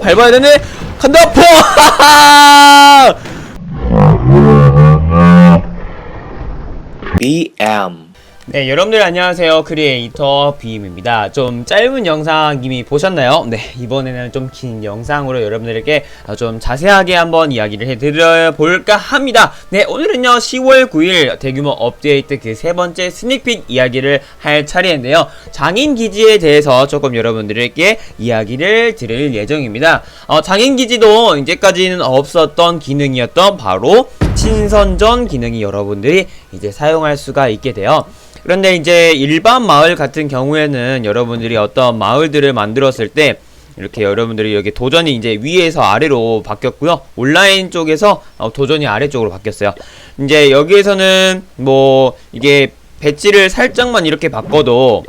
밟아야 되네. 간다 포 BM 네 여러분들 안녕하세요. 크리에이터 BM입니다. 좀 짧은 영상 이미 보셨나요? 네 이번에는 좀 긴 영상으로 여러분들에게 어, 좀 자세하게 한번 이야기를 해드려 볼까 합니다. 네 오늘은요 10월 9일 대규모 업데이트 그 세 번째 스닉픽 이야기를 할 차례인데요. 장인 기지에 대해서 조금 여러분들에게 이야기를 드릴 예정입니다. 어, 장인 기지도 이제까지는 없었던 기능이었던 바로 친선전 기능이 여러분들이 이제 사용할 수가 있게 돼요 그런데 이제 일반 마을 같은 경우에는 여러분들이 어떤 마을들을 만들었을 때 이렇게 여러분들이 여기 도전이 이제 위에서 아래로 바뀌었고요. 온라인 쪽에서 어, 도전이 아래쪽으로 바뀌었어요. 이제 여기에서는 뭐 이게 배지를 살짝만 이렇게 바꿔도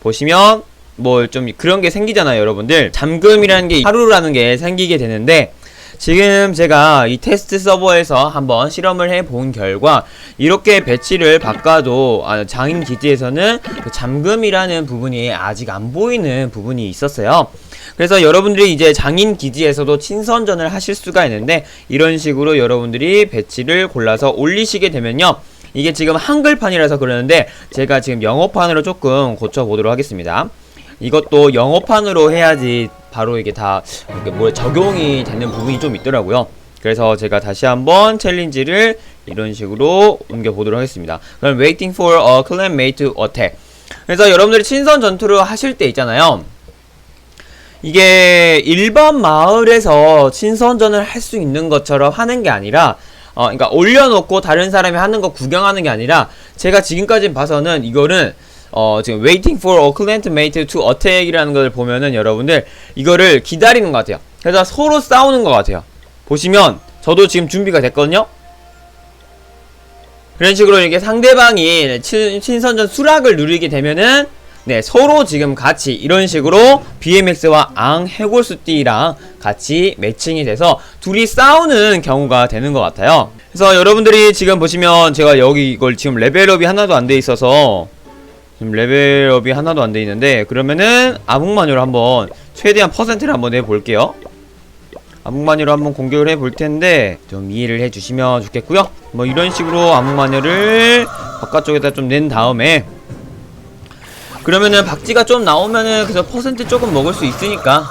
보시면 뭐 좀 그런 게 생기잖아요, 여러분들. 잠금이라는 게 하루라는 게 생기게 되는데 지금 제가 이 테스트 서버에서 한번 실험을 해 본 결과 이렇게 배치를 바꿔도 아, 장인 기지에서는 그 잠금이라는 부분이 아직 안 보이는 부분이 있었어요. 그래서 여러분들이 이제 장인 기지에서도 친선전을 하실 수가 있는데 이런 식으로 여러분들이 배치를 골라서 올리시게 되면요. 이게 지금 한글판이라서 그러는데 제가 지금 영어판으로 조금 고쳐보도록 하겠습니다. 이것도 영어판으로 해야지 바로 이게 다 이게 뭐 적용이 되는 부분이 좀 있더라고요. 그래서 제가 다시 한번 챌린지를 이런 식으로 옮겨 보도록 하겠습니다. 그럼 waiting for a clanmate to attack. 그래서 여러분들이 친선 전투를 하실 때 있잖아요. 이게 일반 마을에서 친선전을 할 수 있는 것처럼 하는 게 아니라 어, 그러니까 올려놓고 다른 사람이 하는 거 구경하는 게 아니라 제가 지금까지 봐서는 이거는 어, 지금 waiting for a clanmate to attack이라는 걸 보면은 여러분들 이거를 기다리는 것 같아요. 그래서 서로 싸우는 것 같아요. 보시면 저도 지금 준비가 됐거든요. 그런 식으로 이렇게 상대방이 친, 친선전 수락을 누리게 되면은 네 서로 지금 같이 이런 식으로 BMX와 앙 해골수띠랑 같이 매칭이 돼서 둘이 싸우는 경우가 되는 것 같아요. 그래서 여러분들이 지금 보시면 제가 여기 이걸 지금 레벨업이 하나도 안 돼 있어서 지금 레벨업이 하나도 안 돼 있는데 그러면은 암흑마녀로 한번 최대한 퍼센트를 한번 내볼게요. 암흑마녀로 한번 공격을 해볼 텐데 좀 이해를 해주시면 좋겠고요. 뭐 이런 식으로 암흑마녀를 바깥쪽에다 좀 낸 다음에 그러면은 박쥐가 좀 나오면은 그래서 퍼센트 조금 먹을 수 있으니까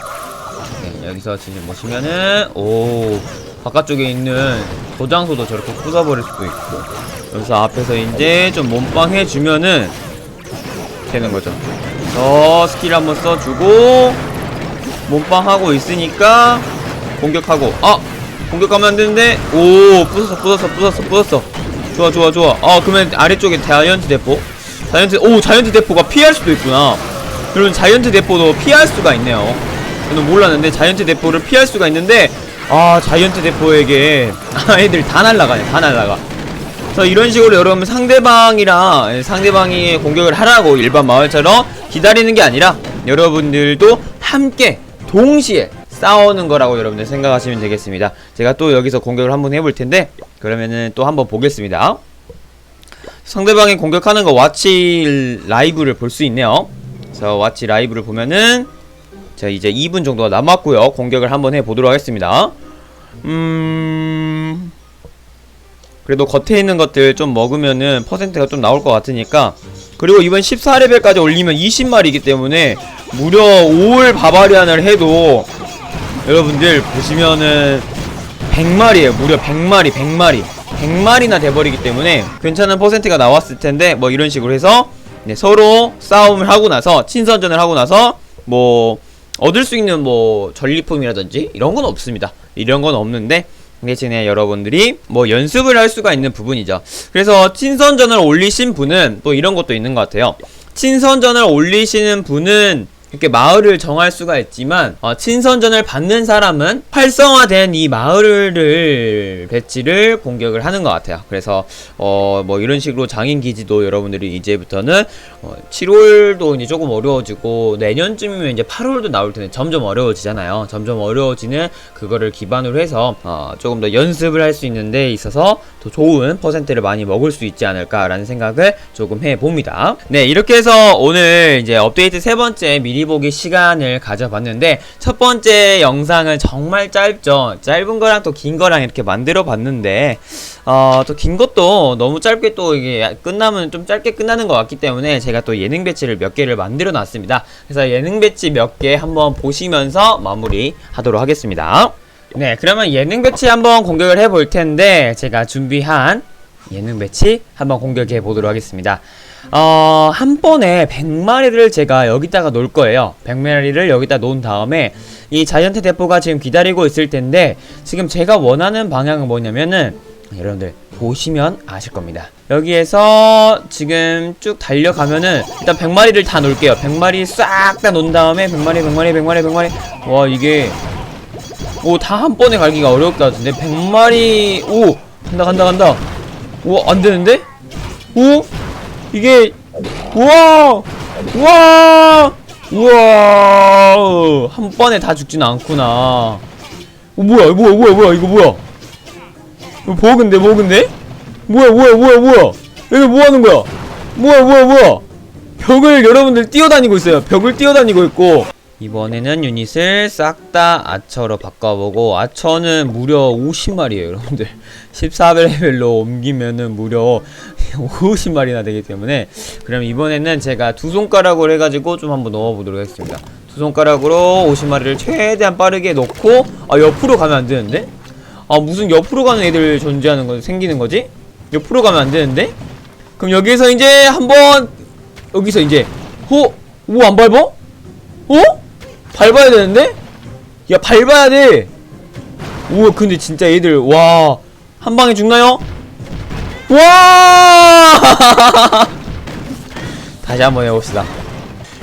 네, 여기서 지금 보시면은 오 바깥쪽에 있는 도장소도 저렇게 부숴버릴 수도 있고 여기서 앞에서 이제 좀 몸빵 해주면은 되는 거죠. 저 스킬 한번 써주고 몸빵 하고 있으니까 공격하고 아! 공격하면 안 되는데? 오 부쉈어 부쉈어 부쉈어 부쉈어. 좋아 좋아 좋아. 아 그러면 아래쪽에 자이언트 대포? 자이언트 오 자이언트 대포가 피할 수도 있구나. 여러분 자이언트 대포도 피할 수가 있네요. 저는 몰랐는데 자이언트 대포를 피할 수가 있는데 아 자이언트 대포에게 아이들 다 날라가네 다 날라가 그래서 이런 식으로 여러분 상대방이랑 상대방이 공격을 하라고 일반 마을처럼 기다리는 게 아니라 여러분들도 함께 동시에 싸우는 거라고 여러분들 생각하시면 되겠습니다. 제가 또 여기서 공격을 한번 해볼 텐데 그러면은 또 한번 보겠습니다. 상대방이 공격하는 거 와치 라이브를 볼 수 있네요. 그래서 와치 라이브를 보면은 자 이제 2분 정도가 남았고요. 공격을 한번 해보도록 하겠습니다. 음... 그래도 겉에 있는 것들 좀 먹으면은 퍼센트가 좀 나올 것 같으니까. 그리고 이번 14레벨까지 올리면 20마리이기 때문에 무려 5월 바바리안을 해도 여러분들 보시면은 100마리에요. 무려 100마리 100마리. 100마리나 돼버리기 때문에 괜찮은 퍼센트가 나왔을 텐데 뭐 이런 식으로 해서 네, 서로 싸움을 하고 나서 친선전을 하고 나서 뭐 얻을 수 있는 뭐 전리품이라든지 이런 건 없습니다. 이런 건 없는데 대신에 여러분들이 뭐 연습을 할 수가 있는 부분이죠. 그래서 친선전을 올리신 분은 또 이런 것도 있는 것 같아요. 친선전을 올리시는 분은 이렇게 마을을 정할 수가 있지만 어, 친선전을 받는 사람은 활성화된 이 마을을 배치를 공격을 하는 것 같아요. 그래서 어, 뭐 이런 식으로 장인 기지도 여러분들이 이제부터는 어, 7월도 이제 조금 어려워지고 내년쯤이면 이제 8월도 나올 텐데 점점 어려워지잖아요. 점점 어려워지는 그거를 기반으로 해서 어, 조금 더 연습을 할 수 있는 데 있어서 더 좋은 퍼센트를 많이 먹을 수 있지 않을까라는 생각을 조금 해봅니다. 네, 이렇게 해서 오늘 이제 업데이트 세 번째 미니 미리 보기 시간을 가져봤는데 첫 번째 영상은 정말 짧죠. 짧은 거랑 또 긴 거랑 이렇게 만들어 봤는데 어, 또 긴 것도 너무 짧게 또 이게 끝나면 좀 짧게 끝나는 것 같기 때문에 제가 또 예능 배치를 몇 개를 만들어 놨습니다. 그래서 예능 배치 몇 개 한번 보시면서 마무리 하도록 하겠습니다. 네, 그러면 예능 배치 한번 공격을 해볼 텐데 제가 준비한 예능 배치 한번 공격해 보도록 하겠습니다. 어, 한 번에 100마리를 제가 여기다가 놓을 거예요. 100마리를 여기다 놓은 다음에 이 자이언트 대포가 지금 기다리고 있을 텐데 지금 제가 원하는 방향은 뭐냐면은 여러분들 보시면 아실 겁니다. 여기에서 지금 쭉 달려가면은 일단 100마리를 다 놓을게요. 100마리 싹 다 놓은 다음에 100마리, 100마리, 100마리, 100마리. 와, 이게 오, 다 한 번에 갈기가 어려울 것 같은데 100마리 오, 간다 간다 간다. 오, 안 되는데? 오? 이게 우와! 우와! 우와! 한 번에 다 죽진 않구나. 어, 뭐야? 뭐야? 뭐야? 뭐야? 이거 뭐야? 이거 버그인데 버그인데? 뭐야? 뭐야? 뭐야? 뭐야? 여기 뭐 하는 거야? 뭐야? 뭐야? 뭐야? 벽을 여러분들 뛰어다니고 있어요. 벽을 뛰어다니고 있고 이번에는 유닛을 싹 다 아처로 바꿔보고 아처는 무려 50마리에요 여러분들 14레벨로 옮기면은 무려 50마리나 되기 때문에 그럼 이번에는 제가 두 손가락으로 해가지고 좀 한번 넣어보도록 하겠습니다 두 손가락으로 50마리를 최대한 빠르게 넣고 아 옆으로 가면 안 되는데? 아 무슨 옆으로 가는 애들 존재하는 거 생기는 거지? 옆으로 가면 안 되는데? 그럼 여기에서 이제 한번 여기서 이제 호! 오 안 밟어? 어? 밟아야 되는데? 야 밟아야 돼. 우와 근데 진짜 얘들 와 한 방에 죽나요? 와! 다시 한번 해봅시다.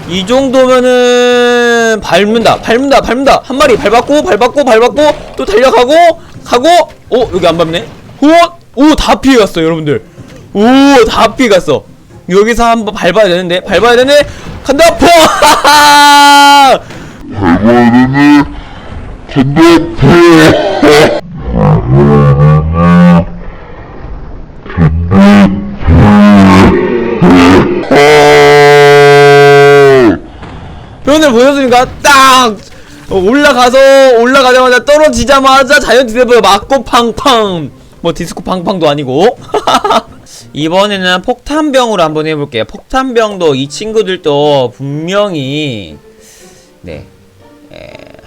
이 정도면은 밟는다, 밟는다, 밟는다. 한 마리 밟았고, 밟았고, 밟았고, 또 달려가고, 가고. 오 여기 안 밟네. 오다 피해갔어 여러분들. 오다 피해갔어. 여기서 한번 밟아야 되는데, 밟아야 되네. 간다, 포! 간다, 포! 표현을 보여주니까 딱 어, 올라가서 올라가자마자 떨어지자마자 자이언트 대보에 맞고 팡팡 뭐 디스코 팡팡도 아니고 이번에는 폭탄병으로 한번 해볼게요 폭탄병도 이 친구들도 분명히 네.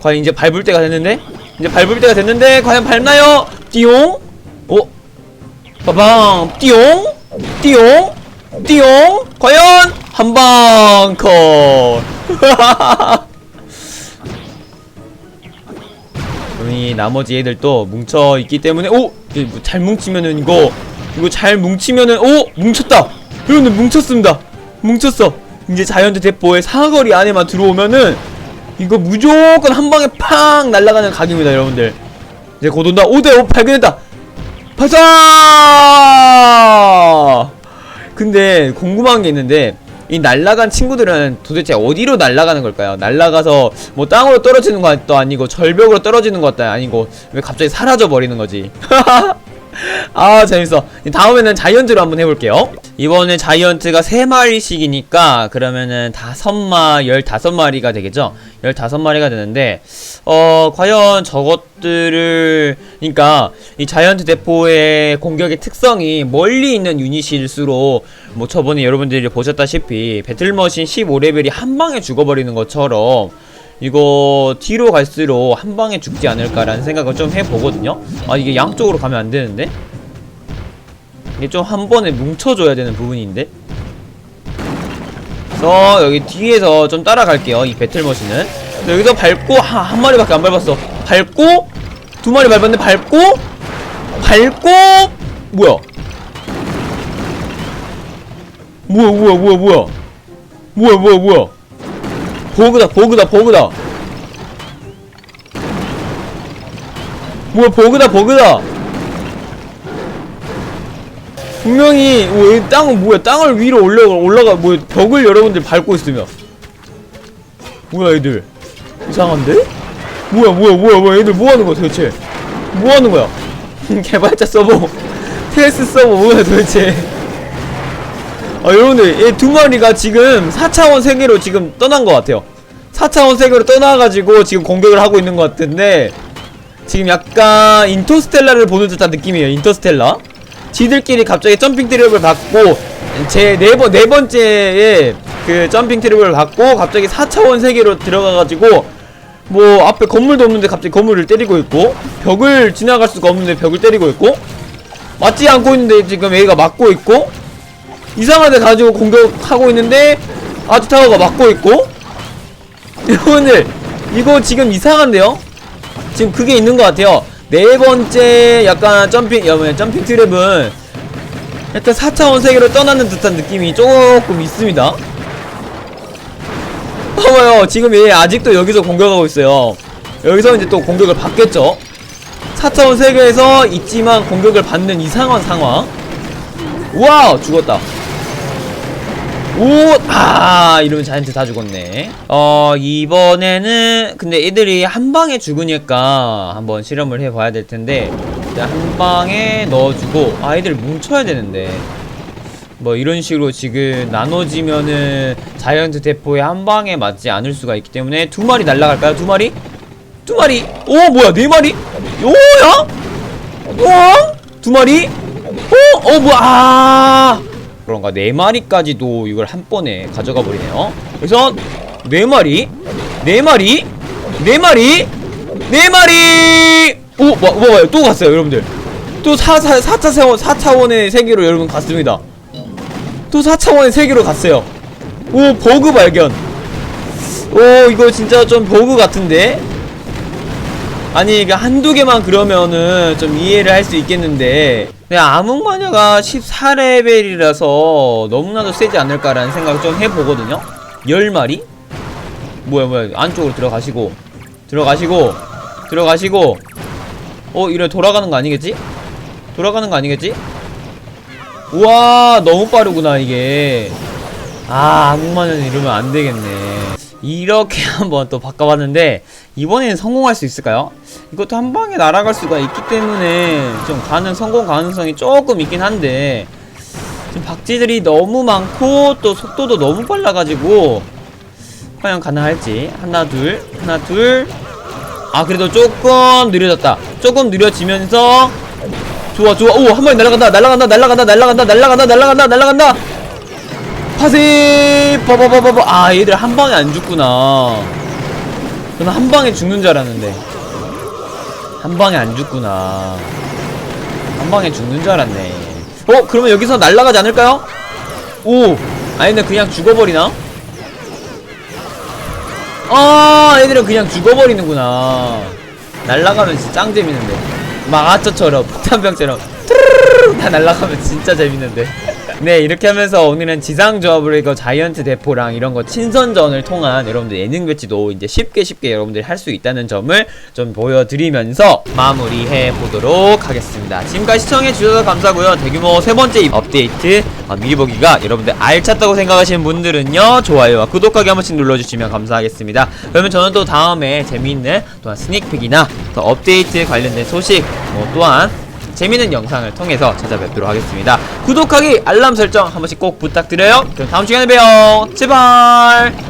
과연 이제 밟을 때가 됐는데? 이제 밟을 때가 됐는데 과연 밟나요? 띠용? 어? 빠방 띠용? 띠용? 띠용? 과연 한방 컷. 이 나머지 애들도 뭉쳐 있기 때문에 오! 이뭐잘 뭉치면은 이거 이거 잘 뭉치면은 오! 뭉쳤다! 여러분들 뭉쳤습니다. 뭉쳤어. 이제 자이언트 대포의 사거리 안에만 들어오면은 이거 무조건 한 방에 팡 날아가는 각입니다, 여러분들. 이제 곧 온다. 5대5 발견했다. 발사! 근데 궁금한 게 있는데 이 날아간 친구들은 도대체 어디로 날아가는 걸까요? 날아가서 뭐 땅으로 떨어지는 것도 아니고 절벽으로 떨어지는 것도 아니고 왜 갑자기 사라져 버리는 거지? 아 재밌어. 다음에는 자이언트로 한번 해볼게요. 이번에 자이언트가 3마리씩이니까 그러면은 5마, 15마리가 되겠죠? 15마리가 되는데 어 과연 저것들을 그러니까 이 자이언트 대포의 공격의 특성이 멀리 있는 유닛일수록 뭐 저번에 여러분들이 보셨다시피 배틀머신 15레벨이 한 방에 죽어버리는 것처럼 이거 뒤로 갈수록 한 방에 죽지 않을까라는 생각을 좀 해보거든요. 아 이게 양쪽으로 가면 안 되는데 이게 좀 한 번에 뭉쳐줘야 되는 부분인데. 그래서 여기 뒤에서 좀 따라갈게요. 이 배틀머신은 여기서 밟고 하, 한 마리밖에 안 밟았어. 밟고 두 마리 밟았는데 밟고 밟고 뭐야? 뭐야 뭐야 뭐야 뭐야 뭐야 뭐야 뭐야 버그다 버그다 버그다. 뭐야 버그다 버그다. 분명히 오, 이 땅은 뭐야 땅을 위로 올라가 올라가 뭐 벽을 여러분들 밟고 있으면. 뭐야 애들. 이상한데? 뭐야 뭐야 뭐야 뭐야 애들 뭐하는 거야 도대체? 뭐하는 거야? 개발자 서버. 테스 서버 뭐야 도대체? 아 여러분들 얘 두 마리가 지금 4차원 세계로 지금 떠난 것 같아요 4차원 세계로 떠나가지고 지금 공격을 하고 있는 것 같은데 지금 약간 인터스텔라를 보는 듯한 느낌이에요 인터스텔라. 지들끼리 갑자기 점핑 트랩을 받고 제 네 번 네 번째에 그 점핑 트랩을 받고 갑자기 4차원 세계로 들어가가지고 뭐 앞에 건물도 없는데 갑자기 건물을 때리고 있고 벽을 지나갈 수가 없는데 벽을 때리고 있고 맞지 않고 있는데 지금 A가 막고 있고 이상한 데 가지고 공격하고 있는데 아즈타워가 막고 있고 여러분들 이거 지금 이상한데요? 지금 그게 있는 것 같아요. 네 번째 약간 점핑 야 뭐야 점핑 트랩은 약간 4차원 세계로 떠나는 듯한 느낌이 조금 있습니다. 봐봐요. 지금 얘 아직도 여기서 공격하고 있어요. 여기서 이제 또 공격을 받겠죠. 4차원 세계에서 있지만 공격을 받는 이상한 상황. 우와 죽었다 오! 아 이러면 자이언트 다 죽었네 어 이번에는 근데 애들이 한 방에 죽으니까 한번 실험을 해봐야 될 텐데 한 방에 넣어주고 아 애들 뭉쳐야 되는데 뭐 이런 식으로 지금 나눠지면은 자이언트 대포에 한 방에 맞지 않을 수가 있기 때문에 두 마리 날라갈까요? 두 마리? 두 마리? 오 뭐야 네 마리? 오야? 어? 두 마리? 어? 어 뭐야 아 그런가? 네 마리까지도 이걸 한 번에 가져가 버리네요. 그래서 네 마리 네 마리 네 마리 네 마리! 오 뭐, 뭐야 또 갔어요 여러분들. 또 4, 4, 4차 세원 4차원의 세계로 여러분 갔습니다. 또 4차원의 세계로 갔어요. 오 버그 발견. 오 이거 진짜 좀 버그 같은데 아니 이게 한두 개만 그러면은 좀 이해를 할 수 있겠는데 그냥 암흑마녀가 14레벨이라서 너무나도 세지 않을까라는 생각을 좀 해보거든요 10마리? 뭐야 뭐야 안쪽으로 들어가시고 들어가시고 들어가시고 어 이래 돌아가는 거 아니겠지? 돌아가는 거 아니겠지? 우와 너무 빠르구나 이게 아 암흑마녀는 이러면 안 되겠네 이렇게 한번 또 바꿔봤는데 이번에는 성공할 수 있을까요? 이것도 한 방에 날아갈 수가 있기 때문에 좀 가능 성공 가능성이 조금 있긴 한데 지금 박쥐들이 너무 많고 또 속도도 너무 빨라가지고 과연 가능할지. 하나 둘 하나 둘 아 그래도 조금 느려졌다. 조금 느려지면서 좋아 좋아. 오한 마리 날아간다. 날아간다 날아간다 날아간다 날아간다 날아간다 날아간다. 파세! 빠바바바바 아 얘들 한 방에 안 죽구나. 저는 한 방에 죽는 줄 알았는데 한 방에 안 죽구나. 한 방에 죽는 줄 알았네. 어 그러면 여기서 날아가지 않을까요? 오 아니 근데 그냥 죽어버리나? 아 얘들은 그냥 죽어버리는구나. 날아가면 진짜 짱 재밌는데. 마하처처럼 폭탄병처럼 뚜루루루 다 날아가면 진짜 재밌는데 네 이렇게 하면서 오늘은 지상 조합으로 이거 자이언트 대포랑 이런 거 친선전을 통한 여러분들 예능 배치도 이제 쉽게 쉽게 여러분들이 할 수 있다는 점을 좀 보여드리면서 마무리해 보도록 하겠습니다. 지금까지 시청해 주셔서 감사고요. 대규모 세 번째 업데이트 어, 미리 보기가 여러분들 알찼다고 생각하시는 분들은요 좋아요와 구독하기 한 번씩 눌러주시면 감사하겠습니다. 그러면 저는 또 다음에 재미있는 또한 스닉픽이나 더 업데이트 관련된 소식 뭐 또한 재밌는 영상을 통해서 찾아뵙도록 하겠습니다. 구독하기, 알람 설정 한 번씩 꼭 부탁드려요. 그럼 다음 시간에 봬요. 제발!